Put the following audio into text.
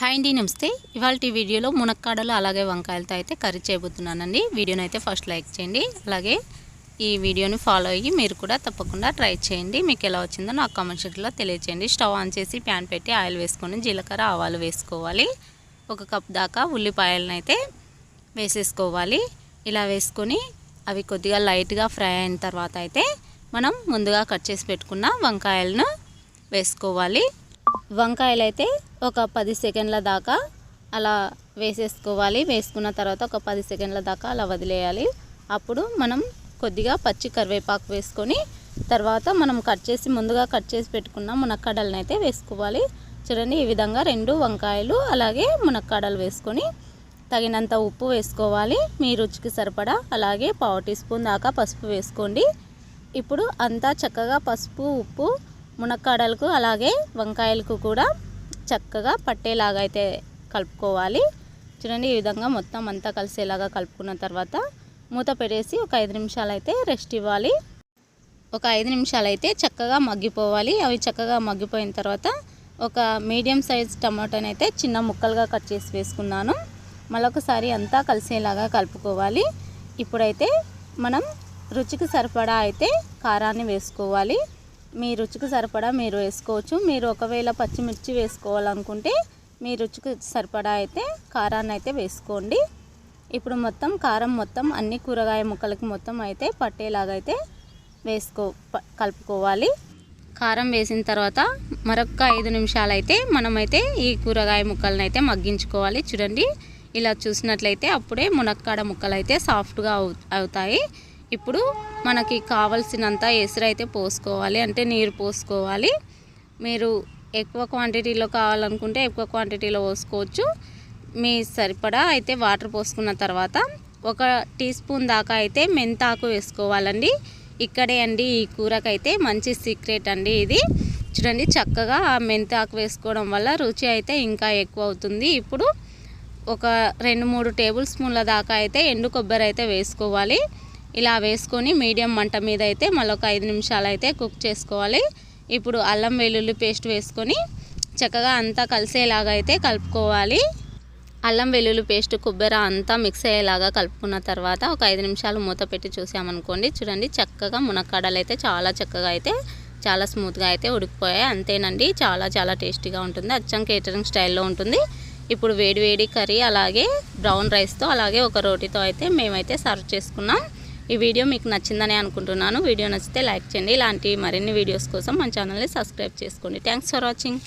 Hi అండి నమస్తే. ఇవాళ వీడియోలో మునక్కాడలు అలాగే వంకాయలతో అయితే కర్రీ చేయబోతున్నానండి. వీడియోని అయితే ఫస్ట్ లైక్ చేయండి. అలాగే ఈ వీడియోని ఫాలో అయ్యి మీరు కూడా తప్పకుండా ట్రై చేయండి. మీకు ఎలా వచ్చిందో నాకు కామెంట్ సెక్షన్లో తెలియచేయండి. స్టవ్ ఆన్ చేసి ప్యాన్ పెట్టి ఆయిల్ వేసుకొని జీలకర్ర ఆవాలు వేసుకోవాలి. ఒక కప్ దాకా ఉల్లిపాయలను అయితే వేసేసుకోవాలి. ఇలా వేసుకొని అవి కొద్దిగా లైట్గా ఫ్రై అయిన తర్వాత అయితే మనం ముందుగా కట్ చేసి పెట్టుకున్న వంకాయలను వేసుకోవాలి. వంకాయలు అయితే ఒక పది సెకండ్ల దాకా అలా వేసేసుకోవాలి. వేసుకున్న తర్వాత ఒక పది సెకండ్ల దాకా అలా వదిలేయాలి. అప్పుడు మనం కొద్దిగా పచ్చి కరివేపాకు వేసుకొని తర్వాత మనం కట్ చేసి ముందుగా కట్ చేసి పెట్టుకున్న మునక్కాడలను అయితే వేసుకోవాలి. చూడండి ఈ విధంగా రెండు వంకాయలు అలాగే మునక్కాడలు వేసుకొని తగినంత ఉప్పు వేసుకోవాలి. మీ రుచికి సరిపడా అలాగే పావు టీ స్పూన్ దాకా పసుపు వేసుకోండి. ఇప్పుడు అంతా చక్కగా పసుపు ఉప్పు మునక్కాడలకు అలాగే వంకాయలకు కూడా చక్కగా పట్టేలాగా అయితే కలుపుకోవాలి. చూడండి ఈ విధంగా మొత్తం అంతా కలిసేలాగా కలుపుకున్న తర్వాత మూత పెట్టేసి ఒక ఐదు నిమిషాలు అయితే రెస్ట్ ఇవ్వాలి. ఒక ఐదు నిమిషాలు అయితే చక్కగా మగ్గిపోవాలి. అవి చక్కగా మగ్గిపోయిన తర్వాత ఒక మీడియం సైజ్ టమాటోని అయితే చిన్న ముక్కలుగా కట్ చేసి వేసుకున్నాను. మళ్ళొకసారి అంతా కలిసేలాగా కలుపుకోవాలి. ఇప్పుడైతే మనం రుచికి సరిపడా అయితే కారాన్ని వేసుకోవాలి. మీ రుచికి సరిపడా మీరు వేసుకోవచ్చు. మీరు ఒకవేళ పచ్చిమిర్చి వేసుకోవాలనుకుంటే మీ రుచికి సరిపడా అయితే కారాన్ని అయితే వేసుకోండి. ఇప్పుడు మొత్తం కారం మొత్తం అన్ని కూరగాయ ముక్కలకి మొత్తం అయితే పట్టేలాగా అయితే వేసుకో కలుపుకోవాలి. కారం వేసిన తర్వాత మరొక ఐదు నిమిషాలు అయితే మనమైతే ఈ కూరగాయ ముక్కలను అయితే మగ్గించుకోవాలి. చూడండి ఇలా చూసినట్లయితే అప్పుడే మునక్కాడ ముక్కలు అయితే సాఫ్ట్గా అవుతాయి. ఇప్పుడు మనకి కావలసినంత ఎసురు అయితే పోసుకోవాలి అంటే నీరు పోసుకోవాలి. మీరు ఎక్కువ క్వాంటిటీలో కావాలనుకుంటే ఎక్కువ క్వాంటిటీలో పోసుకోవచ్చు. మీ సరిపడా అయితే వాటర్ పోసుకున్న తర్వాత ఒక టీ స్పూన్ దాకా అయితే మెంతాకు వేసుకోవాలండి. ఇక్కడే అండి ఈ కూరకైతే మంచి సీక్రెట్ అండి ఇది. చూడండి చక్కగా ఆ మెంతాకు వేసుకోవడం వల్ల రుచి అయితే ఇంకా ఎక్కువ అవుతుంది. ఇప్పుడు ఒక రెండు మూడు టేబుల్ స్పూన్ల దాకా అయితే ఎండు కొబ్బరి అయితే వేసుకోవాలి. ఇలా వేసుకొని మీడియం మంట మీద అయితే మళ్ళీ ఒక ఐదు నిమిషాలు అయితే కుక్ చేసుకోవాలి. ఇప్పుడు అల్లం వెల్లుల్లి పేస్ట్ వేసుకొని చక్కగా అంతా కలిసేలాగా అయితే కలుపుకోవాలి. అల్లం వెల్లుల్లి పేస్ట్ కొబ్బరి అంతా మిక్స్ అయ్యేలాగా కలుపుకున్న తర్వాత ఒక ఐదు నిమిషాలు మూత పెట్టి చూసామనుకోండి. చూడండి చక్కగా మునక్కాడలు అయితే చాలా చక్కగా అయితే చాలా స్మూత్గా అయితే ఉడికిపోయాయి. అంతేనండి చాలా చాలా టేస్టీగా ఉంటుంది. అచ్చం కేటరింగ్ స్టైల్లో ఉంటుంది. ఇప్పుడు వేడి వేడి కర్రీ అలాగే బ్రౌన్ రైస్తో అలాగే ఒక రోటీతో అయితే మేమైతే సర్వ్ చేసుకున్నాం. ఈ వీడియో మీకు నచ్చిందని అనుకుంటున్నాను. వీడియో నచ్చితే లైక్ చేయండి. ఇలాంటి మరిన్ని వీడియోస్ కోసం మన ఛానల్ని సబ్స్క్రైబ్ చేసుకోండి. Thanks for watching.